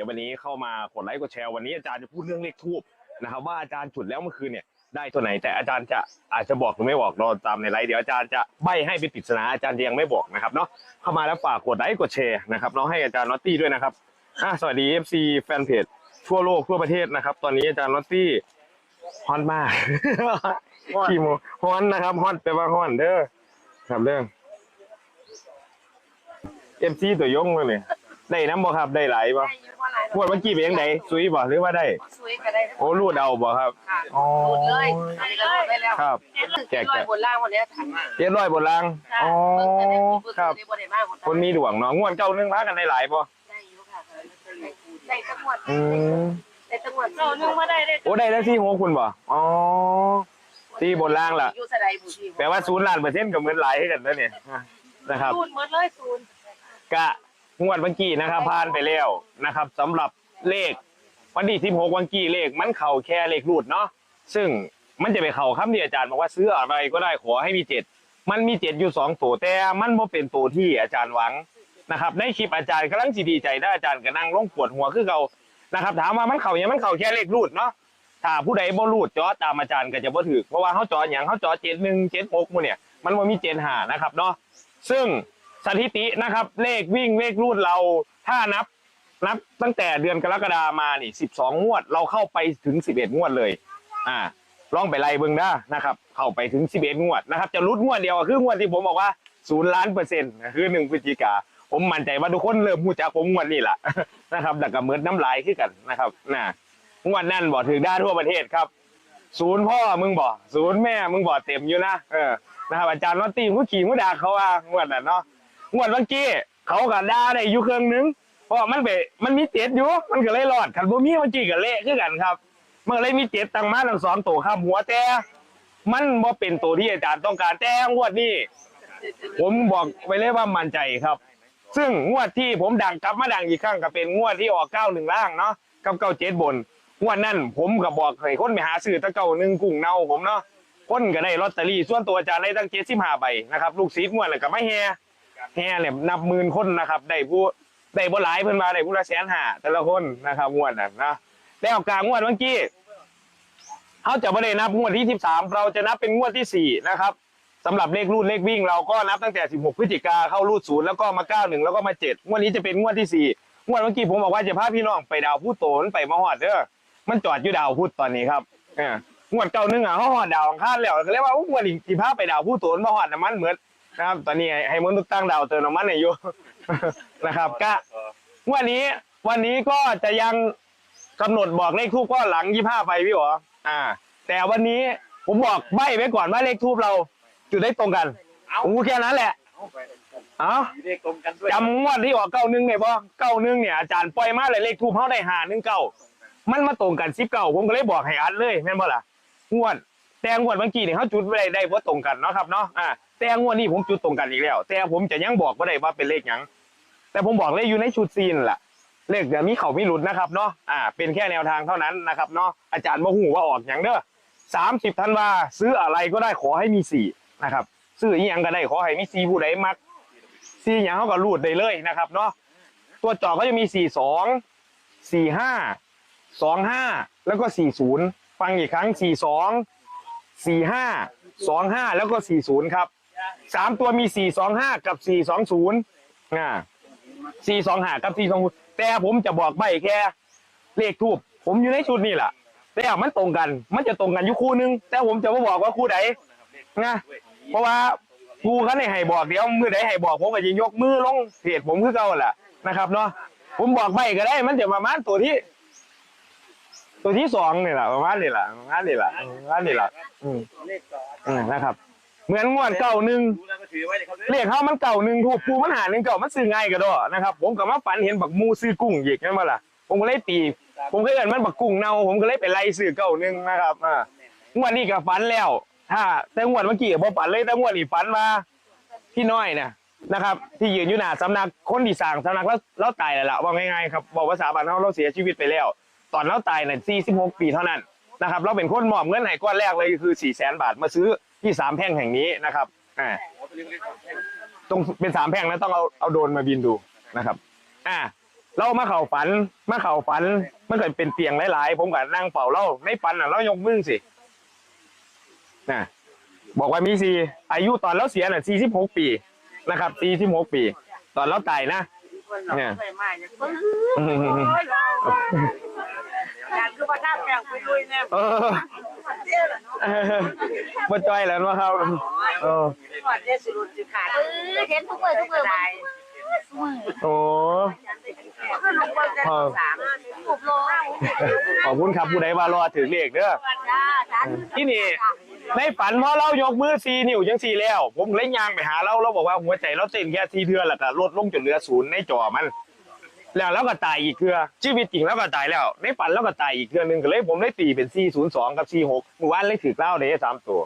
ดี๋ยววันนี้เข้ามากดไลค์กดแชร์วันนี้อาจารย์จะพูดเรื่องเลขทูบนะครับว่าอาจารย์จุดแล้วเมื่อคืนเนี่ยได้ตัวไหน แต่อาจารย์จะอาจจะบอกหรือไม่บอกรอตามในไลฟ์เดี๋ยวอาจารย์จะใบให้เป็นปริศนาอาจารย์ยังไม่บอกนะครับเนาะเข้ามาแล้วฝากกดไลค์กดแชร์นะครับเนาะให้อาจารย์นอตตี้ด้วยนะครับอะสวัสดี FC แฟนเพจทั่วโลกทั่วประเทศนะครับ ตอนนี้อาจารย์นอตตี้ฮอนมากขี้โมฮอนนะครับฮอนแปลว่าฮอนเด้อครับเด้องเอฟซีตัวยงเนี่ยได้น้ำบ่ครับได้หลายบ่ ได้อยู่ว่าหลายงวดเมื่อกี้เป็นยังไงซุยบ่หรือว่าได้สวยก็ได้โอ้รูดเอาบ่ครับ ค่ะอ๋อ หมดเลยอันนี้ก็หมดไปแล้วครับ แจกร้อยบนล่างวันนี้ถังเจ็ดร้อยบนล่างอ๋อครับ ได้บ่ได้มากคนมีดวงเนาะงวดเก้านึงพากันได้หลายบ่ได้อยู่ค่ะได้ตั้งหมดอืมได้ตั้งหมดเรานึงมาได้ได้โอ้ได้แล้วที่หัวคุณบ่อ๋อ ที่บนล่างล่ะ อยู่สไลบุรีแปลว่าศูนย์ล้านเปอร์เซ็นต์กับเงินหลายให้กันแล้วเนี่ยนะครับ ศูนย์หมดเลยศูนย์กะ งวดเมื่อกี้นะครับผ่านไปแล้วนะครับสำหรับเลขวันที่16วันกี้เลขมันเข่าแค่เลขรูดเนาะซึ่งมันจะไปเข่าคำที่อาจารย์บอกว่าซื้ออะไรก็ได้ขอให้มีเจ็ดมันมีเจ็ดอยู่สองตัวแต่มันบ่เป็นตัวที่อาจารย์หวังนะครับในคลิปอาจารย์กำลังสิดีใจได้อาจารย์ก็นั่งลงปวดหัวคือเขานะครับ ถามว่ามันเข่าอย่างมันเข่าแค่เลขรูดเนาะถ้าผู้ใดบ่รูดจอตามอาจารย์ก็จะบ่ถือเพราะว่าเขาจออย่างเขาจอเจ็ดหนึ่งเจ็ดหกมู่เนี่ยมันบ่มีเจ็ดหานะครับเนาะซึ่ง สถิตินะครับ เลขวิ่งเลขรูดเราถ้านับนับตั้งแต่เดือนกรกฎามานี่สิบสองงวด เราเข้าไปถึงสิบเอ็ดงวดเลย อ่าลองไปไล่เบิ่งได้นะครับ เข้าไปถึงสิบเอ็ดงวดนะครับ จะรุดงวดเดียวคืองวดที่ผมบอกว่าศูนย์ล้านเปอร์เซ็นต์คือหนึ่งพฤศจิกาผมมั่นใจว่าทุกคนเริ่มหูจักผมงวดนี้แหละนะครับแต่ก็เหมือนน้ำลายขึ้นกันนะครับน่ะงวดนั่นบอกถึงได้ทั่วประเทศครับ ศูนย์พ่อมึงบอกศูนย์แม่มึงบอกเต็มอยู่นะเออนะครับอาจารย์นอตตี้มึงขี่มึงด่าเขาว่างวดน่ะเนาะ งวดเมื่อกี้เขาก็ด่าได้อยู่เครื่องนึงเพราะมันไปมันมีเจ็ดอยู่ มันก็เลยรอดขันบ่มีเมื่อกี้ก็เละคือกันครับเมันก็เลยมีเจ็ดตั้งมาทั้งสองตัวครับหัวแต่มันบ่เป็นตัวที่อาจารย์ต้องการแต่งวดนี้ผมบอกไว้เลยว่ามั่นใจครับ ซึ่งงวดที่ผมดังกลับมาดังอีกครั้งก็เป็นงวดที่ออกเก้าหนึ่งล่างเนาะกับเก้าเจ็ดบนงวดนั้นผมก็บอกให้คนไปหาซื้อตะเก้าหนึ่งกุ้งเน่าผมเนาะคนก็ได้ลอตเตอรี่ส่วนตัวอาจารย์ได้ตั้งเจ็ดสิบห้าใบนะครับลูกศิษย์งวดเลยก็ไม่แฮ แห่เนี่ยนับหมื่นคนนะครับได้ผู้ได้บ่หลายเพิ่นมาได้ผู้ละแสนห้าแต่ละคนนะครับงวดน่ะนะแล้วกลางงวดเมื่อกี้เขาจะไม่ได้นับงวดที่13เราจะนับเป็นงวดที่4นะครับสำหรับเลขรูดเลขวิ่ง เราก็นับตั้งแต่ 16 พฤศจิกาเข้ารูดศูนย์แล้วก็มา 91 แล้วก็มา 7 งวดนี้จะเป็นงวดที่ 4 งวดเมื่อกี้ผมบอกว่าจะพาพี่น้องไปดาวผู้โตนไปมาหอดเด้อมันจอดอยู่ดาวพุธตอนนี้ครับงวดเก่านึงอะเขาหอดดาวอังคารแล้วก็เรียกว่างวดอีกสิพาไปดาวผู้โตนมาหอดน้ำมันเหมือน นะครับ ตอนนี้ให้ให้มนุษย์ตั้งดาวเติมน้ำมันให้อยู่ นะครับก็วันนี้วันนี้ก็จะยังกำหนดบอกเลขทูบก็หลังยี่ห้าไปพี่หรออ่า แต่วันนี้ผมบอกใบไว้ก่อนว่าเลขทูบเราจุดได้ตรงกันโอ้แค่นั้นแหละ เอาเลขตรงกันด้วยจำงวดที่ออกเก้าหนึ่งเนี่ยบ่เก้าหนึ่งเนี่ยอาจารย์ปล่อยมาเลยเลขทูบเขาได้หาหนึ่งเก้ามันมาตรงกันสิบเก้าผมก็เลยบอกให้อัดเลยแม่นบ่ล่ะงวด แต่งวดเมื่อกี้เนี่ยเขาจุดไว้ได้ได้ว่าตรงกันเนาะครับเนาะอ่าแต่งวดนี้ผมจุดตรงกันอีกแล้ว แต่ผมจะยังบอกว่าได้ว่าเป็นเลขหยังแต่ผมบอกเลขอยู่ในชุดซีนนแหละเลขเดี๋ยวมีเขามีหลุดนะครับเนาะอ่าเป็นแค่แนวทางเท่านั้นนะครับเนาะอาจารย์บ่หูว่าออกหยังเด้อสามสิบธันวาซื้ออะไรก็ได้ขอให้มีสี่นะครับ ซื้ออีหยังก็ได้ขอให้มีสี่ผู้ใดมักสี่หยังเขาก็รูดได้เลยนะครับเนาะตัวจอก็จะมีสี่สองสี่ห้าสองห้าแล้วก็สี่ศูนย์ฟังอีกครั้งสี่สอง สี่ห้าสองห้าแล้วก็สี่ศูนย์ครับสามตัวมีสี่สองห้ากับสี่สองศูนย์อ่าสี่สองห้ากับสี่สองแต่ผมจะบอกใบแค่เลขทูบผมอยู่ในชุดนี่แหละแต่มันตรงกัน มันจะตรงกันอยู่คู่นึง แต่ผมจะไม่บอกว่าคู่ไหนนะเพราะว่าครูเขาในให้บอกเดี๋ยวมือใดให้บอกผมก็จะยกมือลงเพจผมคือเก่าแหละนะครับเนาะผมบอกใบก็ได้ มันจะประมาณตัวที่ ตัวที่สองนี่แหละประมาณนี่แหละประมาณนี่แหละประมาณนี่แหละอืมเลขต่ออืมนะครับ เหมือนงวดเก่าหนึ่งดูแล้วก็ถือไว้เลยครับเลขเขามันเก่าหนึ่งถูกปูมันหาหนึ่งเก่ามันซื้อง่ายกระโดนะครับ ผมก็มาฝันเห็นบักมูซื้อกุ้งหยิกนั่นมาล่ะ ผมก็เลยตี ผมเคยเห็นมันบักกุ้งเน่าผมก็เลยไปไล่ซื้อเก่าหนึ่งนะครับอ่างวดนี้ก็ฝันแล้วถ้าแต่งวดเมื่อกี้ก็บ่ฝันเลยแต่งวดนี้ฝันว่าพี่น้อยเนี่ยนะครับ ที่ยืนอยู่หน้าสำนักคนที่สร้างสำนักแล้วแล้วตายแล้วล่ะว่าง่ายๆครับบอกภาษาบ้านเราเราเสียชีวิตไปแล้ว ตอนเราตายเนี่ย46 ปีเท่านั้นนะครับเราเป็นคนมอบเงินให้ก้อนแรกเลยคือ4 0 0 0 0 0บาทมาซื้อที่สามแพ่งแห่งนี้นะครับอ่าตรงเป็นสามแพ่งนะต้องเอาเอาโดรนมาบินดูนะครับ อ่าเรามาเข่าฝันมาเข่าฝันมันเกิดเป็นเตียงหลายๆ ผมก็นั่งเฝ้าเราในฝันน่ะเรายกมือสินะบอกว่ามีสี่อายุตอนเราเสียน่ะสี่สิบหกปีนะครับสี่สิบหกปี ตอนเราตายนะเนี่ย งานคือว่าถ้าแปลงไปลุยเนี่ยเออเออบ่จ้อยแล้วเนาะครับเออก่อนจะสุรุนสิขาดเออเห็นทุกเมื่อทุกเมื่อได้โอ้ก็ลงบนจะสามถูกโลขอบคุณครับผู้ใดว่ารอถึงเลขเด้อจ้าจ้าที่นี่ในฝันพอเรายกมือซีนิ้วจังสี่แล้ว ผมเลยย่างไปหาเราเราบอกว่าหัวใจเราเต้นแค่ทีเทือนแล้วก็ลดลงจนเหลือศูนย์ในจอมัน แล้วเราก็ตายอีกเทือชีวิตจริงแล้วก็ตายแล้วในฝันเราก็ตายอีกเทือหนึงก็เลยผมเลยตีเป็น 4 0 2 กับ 4 6เมื่อวานเลยถือเล่าเด้สามตัว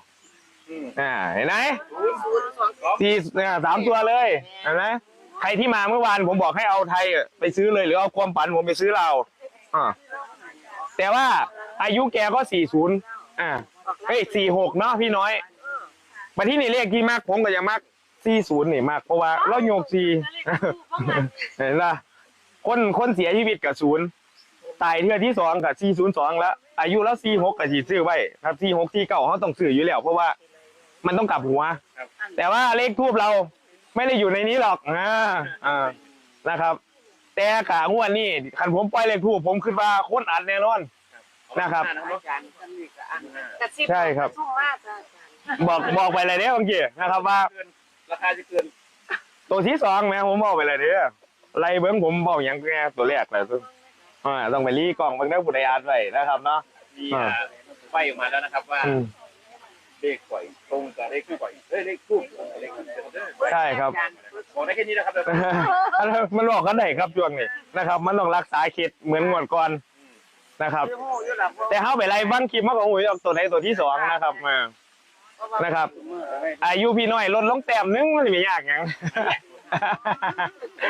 อ่าเห็นไหมศูนย์สองสองสี่เนี่ยสามตัวเลยเห็นไหมใครที่มาเมื่อวานผมบอกให้เอาไทยไปซื้อเลยหรือเอาความฝันผมไปซื้อเราอ่าแต่ว่าอายุแกก็สี่ศูนย์อ่าเฮ้ยสี่หกเนาะพี่น้อยมาที่นี่เลขที่มากผมก็ยังมากสี่ศูนย์นี่มากเพราะว่าเราโยกสี่เห็นปะ คนคนเสียชีวิตกับศูนย์ตายเทือที่สองกับสี่ศูนย์สองแล้วอายุแล้วสี่หกกับสี่ซื้อไว้ครับสี่หกสี่เก้าเขาต้องซื้ออยู่แล้ว เพราะว่ามันต้องกลับหัว แต่ว่าเลขทูบเราไม่ได้อยู่ในนี้หรอกอ่าอ่านะครับ แต่กางวดนี่คันผมปล่อยเลขทูบผมคิดว่าคนอัดแน่นอนนะครับแต่สิบใช่ครับทุ่มมากบอกบอกไปเลยเด้อบางทีนะครับว่า ราคาจะเกินตัวที่สองแม่ผมบอกไปเลยเด้อ ไล่เบิ้งผมบอกอย่างแกตัวแรกเลยซึ่งอ่าต้องไปรีกล่องเบิ้งได้บุตรอาร์ตไว้นะครับเนาะ มีอ่าไฟออกมาแล้วนะครับว่าอืม เลขปล่อยตรงกับเลขคู่ปล่อยเอ้ยเลขคู่เลขคู่เด้อใช่ครับ บอกได้แค่นี้นะครับมันบอกกันไหนครับช่วงนี้นะครับ มันต้องรักษาเขตเหมือนงวดก่อนนะครับ แต่เข้าไปไล่บ้างคลิปมากกว่าหูยออกตัวไหนตัวที่สองนะครับมานะครับ อายุพี่น้อยลดลงแต้มนึงมันจะมียากหยัง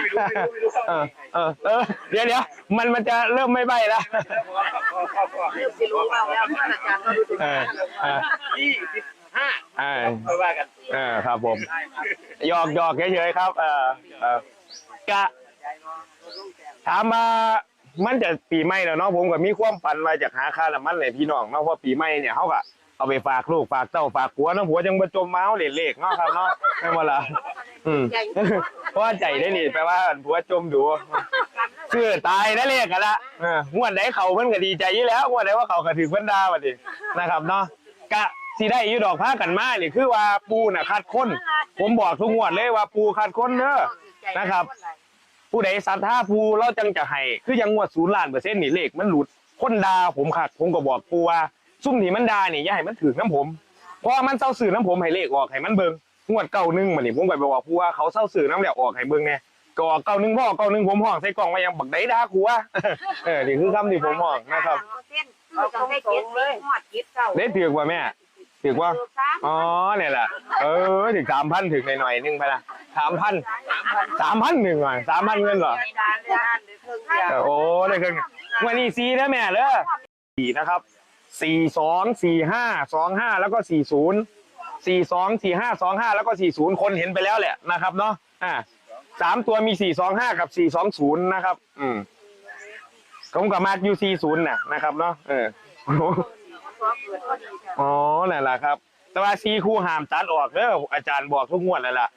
ไม่รู้ไม่รู้ไม่รู้เออเออเออเดี๋ยวเดี๋ยวมันมันจะเริ่มไม่ใบแล้วเริ่มสิรู้ว่าแล้วท่านอาจารย์ก็รู้สึกยี่สิบห้าเออค่อยว่ากันเออครับผมหยอกหยอกเฉยๆครับ เออเออกะถามมามันจะปีใหม่แล้วเนาะผมก็มีความฝันมาจากหาค่าละมันเลยพี่น้องเนาะเพราะปีใหม่เนี่ยเขาก็เอาไปฝากลูกฝากเต้าฝากผัวเนาะผัวจังมาจมเมาเหรียญเลขเนาะครับเนาะไม่มาละ อืมเพราะว่าใจได้นี่แปลว่าผัวจมดูคือตายได้เลขกันละเอองวดไหนเขาเพิ่นก็ดีใจอยู่แล้วงวดไหนว่าเขาก็ถือเพิ่นดาบัดนี้นะครับเนาะกะสิได้อยู่ดอกผ้ากันมานี่คือว่าปูน่ะคัดค้น ผมบอกทุกงวดเลยว่าปูคัดค้นเด้อนะครับ ผู้ใดศรัทธาปูเราจังจะให้คือยังงวดศูนย์ล้านเปอร์เซ็นต์นี่เลขมันหลุดคนดาผมคักผมก็บอกปูว่าซุ่มที่มันดานี่อย่าให้มันถึงน้ำผมเพราะว่ามันเศร้าสื่อน้ำผมให้เลขออกให้มันเบิ่ง งวดเก้าหนึ่งมันนี่ผมก็ไปบอกปูว่าเขาเศร้าสื่อน้ำแล้วออกให้เบิ่งไงก็ออกเก้าหนึ่งพ่อเก้าหนึ่งผมห้องใส่กล่องไว้ยังบักได้ด่ากูว่าเออนี่คือคำที่ผมห้องนะครับเอาตรงๆเลยหอดคิดเก่าได้ถือกว่าแม่ถือกว่าอ๋อเนี่ยแหละเออถึงสามพันถึงหน่อยๆนึงไปละสามพันสามพันหนึ่งอะสามพันเงินเหรอในร้านเลยอ่านเลยเครื่องเดียวเออโอ้ได้เครื่องวันนี้สี่นะแม่เด้อสี่นะครับสี่สองสี่ห้าสองห้าแล้วก็สี่ศูนย์ สี่สองสี่ห้าสองห้าแล้วก็สี่ศูนย์คนเห็นไปแล้วแหละนะครับเนาะอ่าสามตัวมีสี่สองห้ากับสี่สองศูนย์นะครับ อืมผมกับมาร์คยูสี่ศูนย์น่ะนะครับเนาะเอออ๋อนั่นแหละครับ แต่ว่าซีคู่หามตัดออกเด้ออาจารย์บอกทุกงวดเลยล่ะ